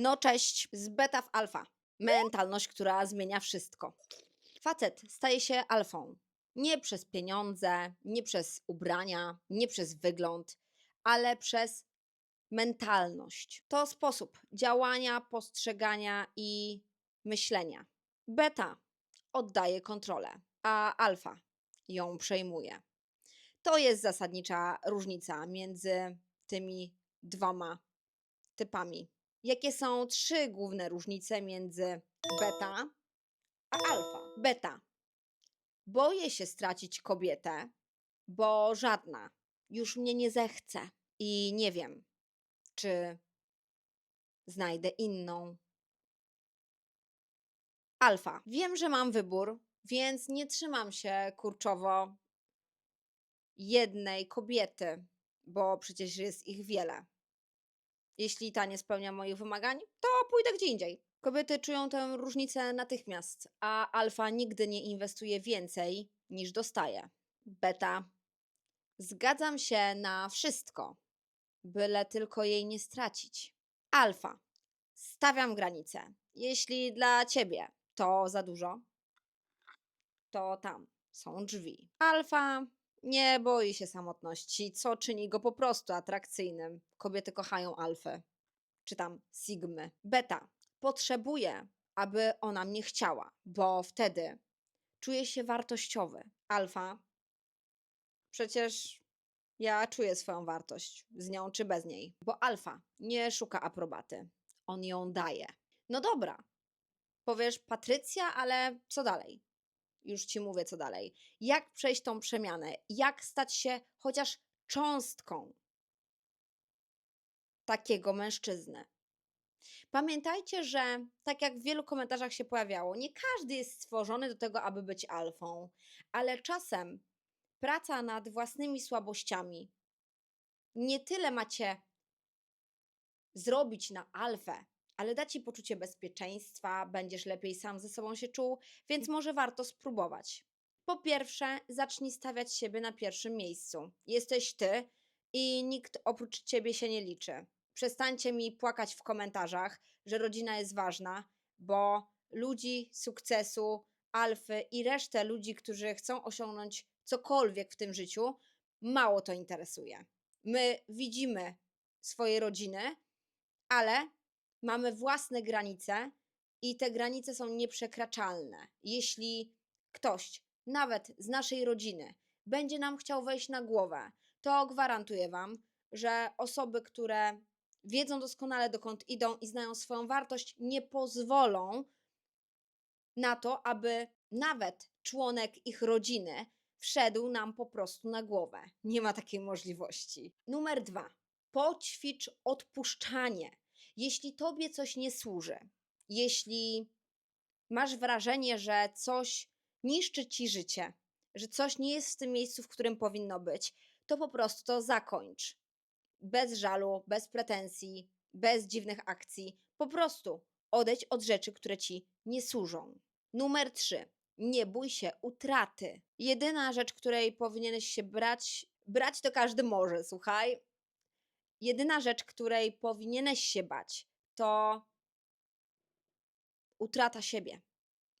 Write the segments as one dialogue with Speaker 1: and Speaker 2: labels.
Speaker 1: No cześć, z beta w alfa. Mentalność, która zmienia wszystko. Facet staje się alfą. Nie przez pieniądze, nie przez ubrania, nie przez wygląd, ale przez mentalność. To sposób działania, postrzegania i myślenia. Beta oddaje kontrolę, a alfa ją przejmuje. To jest zasadnicza różnica między tymi dwoma typami. Jakie są trzy główne różnice między beta a alfa? Beta. Boję się stracić kobietę, bo żadna już mnie nie zechce i nie wiem, czy znajdę inną. Alfa. Wiem, że mam wybór, więc nie trzymam się kurczowo jednej kobiety, bo przecież jest ich wiele. Jeśli ta nie spełnia moich wymagań, to pójdę gdzie indziej. Kobiety czują tę różnicę natychmiast, a alfa nigdy nie inwestuje więcej niż dostaje. Beta. Zgadzam się na wszystko, byle tylko jej nie stracić. Alfa. Stawiam granice. Jeśli dla ciebie to za dużo, to tam są drzwi. Alfa nie boi się samotności, co czyni go po prostu atrakcyjnym. Kobiety kochają alfę, czy tam sigmy. Beta potrzebuje, aby ona mnie chciała, bo wtedy czuje się wartościowy. Alfa przecież ja czuję swoją wartość, z nią czy bez niej, bo alfa nie szuka aprobaty, on ją daje. No dobra, powiesz Patrycja, ale co dalej? Już ci mówię, co dalej. Jak przejść tą przemianę? Jak stać się chociaż cząstką takiego mężczyzny? Pamiętajcie, że tak jak w wielu komentarzach się pojawiało, nie każdy jest stworzony do tego, aby być alfą, ale czasem praca nad własnymi słabościami nie tyle macie zrobić na alfę, ale da ci poczucie bezpieczeństwa, będziesz lepiej sam ze sobą się czuł, więc może warto spróbować. Po pierwsze, zacznij stawiać siebie na pierwszym miejscu. Jesteś ty i nikt oprócz ciebie się nie liczy. Przestańcie mi płakać w komentarzach, że rodzina jest ważna, bo ludzi sukcesu, alfy i resztę ludzi, którzy chcą osiągnąć cokolwiek w tym życiu, mało to interesuje. My widzimy swoje rodziny, ale mamy własne granice i te granice są nieprzekraczalne. Jeśli ktoś, nawet z naszej rodziny, będzie nam chciał wejść na głowę, to gwarantuję Wam, że osoby, które wiedzą doskonale dokąd idą i znają swoją wartość, nie pozwolą na to, aby nawet członek ich rodziny wszedł nam po prostu na głowę. Nie ma takiej możliwości. Numer dwa. Poćwicz odpuszczanie. Jeśli tobie coś nie służy, jeśli masz wrażenie, że coś niszczy ci życie, że coś nie jest w tym miejscu, w którym powinno być, to po prostu to zakończ. Bez żalu, bez pretensji, bez dziwnych akcji. Po prostu odejdź od rzeczy, które ci nie służą. Numer 3. Nie bój się utraty. Jedyna rzecz, której powinieneś się brać, brać to każdy może, słuchaj. Jedyna rzecz, której powinieneś się bać, to utrata siebie,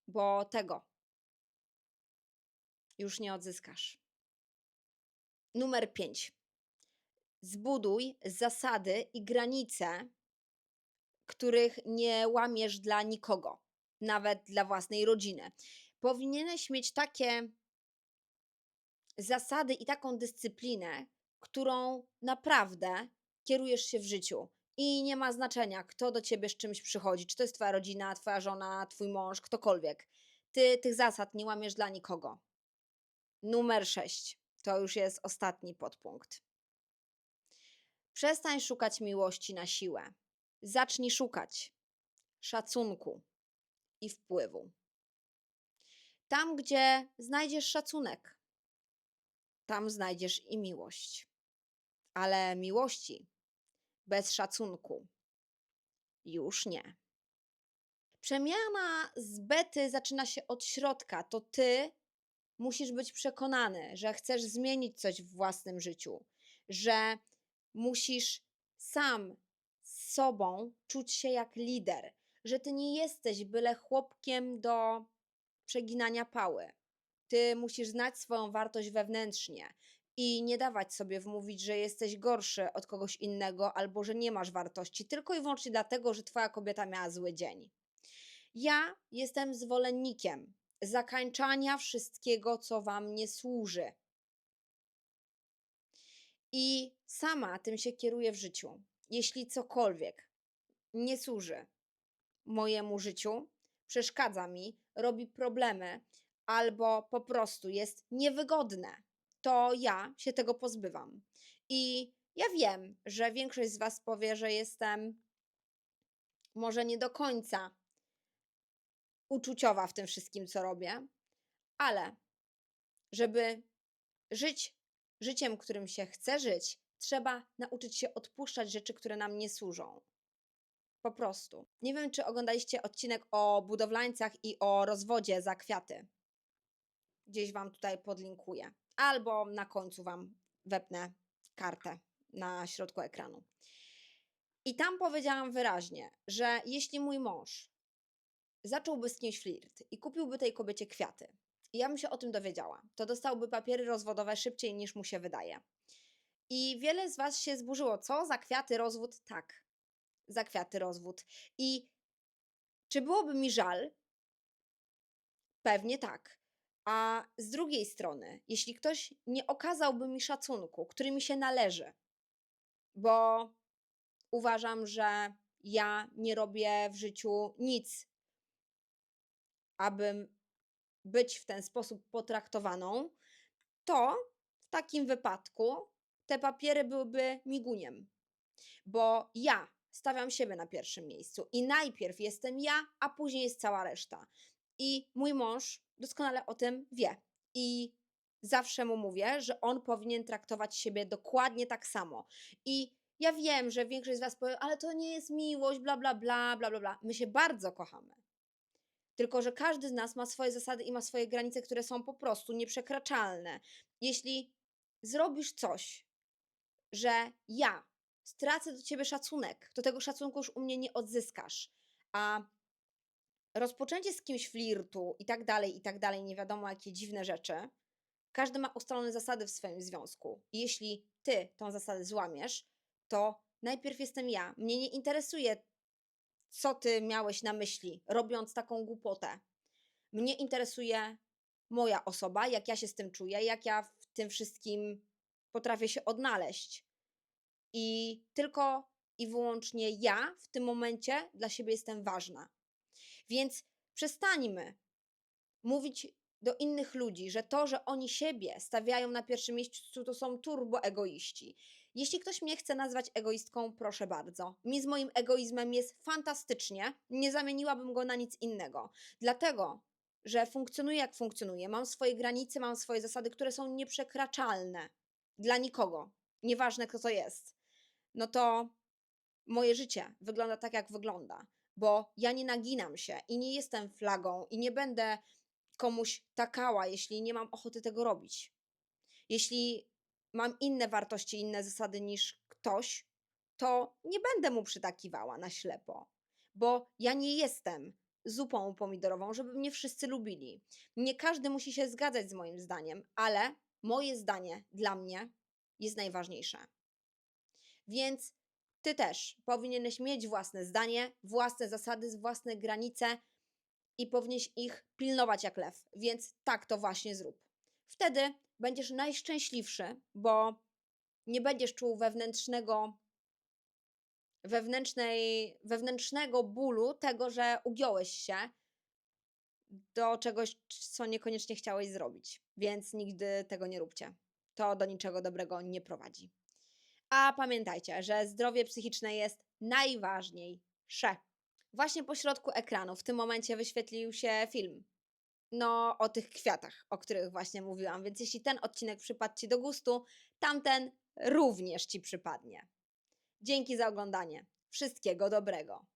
Speaker 1: bo tego już nie odzyskasz. Numer 5. Zbuduj zasady i granice, których nie łamiesz dla nikogo, nawet dla własnej rodziny. Powinieneś mieć takie zasady i taką dyscyplinę, którą naprawdę kierujesz się w życiu. I nie ma znaczenia, kto do ciebie z czymś przychodzi, czy to jest twoja rodzina, twoja żona, twój mąż, ktokolwiek. Ty tych zasad nie łamiesz dla nikogo. Numer 6. To już jest ostatni podpunkt. Przestań szukać miłości na siłę. Zacznij szukać szacunku i wpływu. Tam, gdzie znajdziesz szacunek, tam znajdziesz i miłość. Ale miłości bez szacunku już nie. Przemiana z bety zaczyna się od środka. To ty musisz być przekonany, że chcesz zmienić coś w własnym życiu, że musisz sam z sobą czuć się jak lider, że ty nie jesteś byle chłopkiem do przeginania pały. Ty musisz znać swoją wartość wewnętrznie i nie dawać sobie wmówić, że jesteś gorszy od kogoś innego albo że nie masz wartości, tylko i wyłącznie dlatego, że twoja kobieta miała zły dzień. Ja jestem zwolennikiem zakańczania wszystkiego, co wam nie służy. I sama tym się kieruję w życiu. Jeśli cokolwiek nie służy mojemu życiu, przeszkadza mi, robi problemy albo po prostu jest niewygodne, to ja się tego pozbywam. I ja wiem, że większość z Was powie, że jestem może nie do końca uczuciowa w tym wszystkim, co robię, ale żeby żyć życiem, którym się chce żyć, trzeba nauczyć się odpuszczać rzeczy, które nam nie służą. Po prostu. Nie wiem, czy oglądaliście odcinek o budowlańcach i o rozwodzie za kwiaty. Gdzieś Wam tutaj podlinkuję. Albo na końcu Wam wepnę kartę na środku ekranu. I tam powiedziałam wyraźnie, że jeśli mój mąż zacząłby z kimś flirt i kupiłby tej kobiecie kwiaty, i ja bym się o tym dowiedziała, to dostałby papiery rozwodowe szybciej niż mu się wydaje. I wiele z Was się zburzyło. Co? Za kwiaty rozwód? Tak. Za kwiaty rozwód. I czy byłoby mi żal? Pewnie tak. A z drugiej strony, jeśli ktoś nie okazałby mi szacunku, który mi się należy, bo uważam, że ja nie robię w życiu nic, abym być w ten sposób potraktowaną, to w takim wypadku te papiery byłyby miguniem. Bo ja stawiam siebie na pierwszym miejscu i najpierw jestem ja, a później jest cała reszta. I mój mąż doskonale o tym wie. I zawsze mu mówię, że on powinien traktować siebie dokładnie tak samo. I ja wiem, że większość z Was powie, ale to nie jest miłość, bla, bla, bla, bla, bla. My się bardzo kochamy. Tylko, że każdy z nas ma swoje zasady i ma swoje granice, które są po prostu nieprzekraczalne. Jeśli zrobisz coś, że ja stracę do ciebie szacunek, to tego szacunku już u mnie nie odzyskasz. A rozpoczęcie z kimś flirtu i tak dalej, i tak dalej, nie wiadomo jakie dziwne rzeczy, każdy ma ustalone zasady w swoim związku. I jeśli ty tą zasadę złamiesz, to najpierw jestem ja. Mnie nie interesuje, co ty miałeś na myśli, robiąc taką głupotę. Mnie interesuje moja osoba, jak ja się z tym czuję, jak ja w tym wszystkim potrafię się odnaleźć. I tylko i wyłącznie ja w tym momencie dla siebie jestem ważna. Więc przestańmy mówić do innych ludzi, że to, że oni siebie stawiają na pierwszym miejscu, to są turboegoiści. Jeśli ktoś mnie chce nazwać egoistką, proszę bardzo. Mi z moim egoizmem jest fantastycznie, nie zamieniłabym go na nic innego. Dlatego, że funkcjonuję jak funkcjonuję, mam swoje granice, mam swoje zasady, które są nieprzekraczalne dla nikogo, nieważne kto to jest. No to moje życie wygląda tak, jak wygląda, bo ja nie naginam się i nie jestem flagą i nie będę komuś takała, jeśli nie mam ochoty tego robić. Jeśli mam inne wartości, inne zasady niż ktoś, to nie będę mu przytakiwała na ślepo, bo ja nie jestem zupą pomidorową, żeby mnie wszyscy lubili. Nie każdy musi się zgadzać z moim zdaniem, ale moje zdanie dla mnie jest najważniejsze. Więc ty też powinieneś mieć własne zdanie, własne zasady, własne granice i powinieneś ich pilnować jak lew. Więc tak to właśnie zrób. Wtedy będziesz najszczęśliwszy, bo nie będziesz czuł wewnętrznego wewnętrznej, wewnętrznego bólu tego, że ugiąłeś się do czegoś, co niekoniecznie chciałeś zrobić. Więc nigdy tego nie róbcie. To do niczego dobrego nie prowadzi. A pamiętajcie, że zdrowie psychiczne jest najważniejsze. Właśnie po środku ekranu w tym momencie wyświetlił się film. No, o tych kwiatach, o których właśnie mówiłam. Więc jeśli ten odcinek przypadł Ci do gustu, tamten również Ci przypadnie. Dzięki za oglądanie. Wszystkiego dobrego.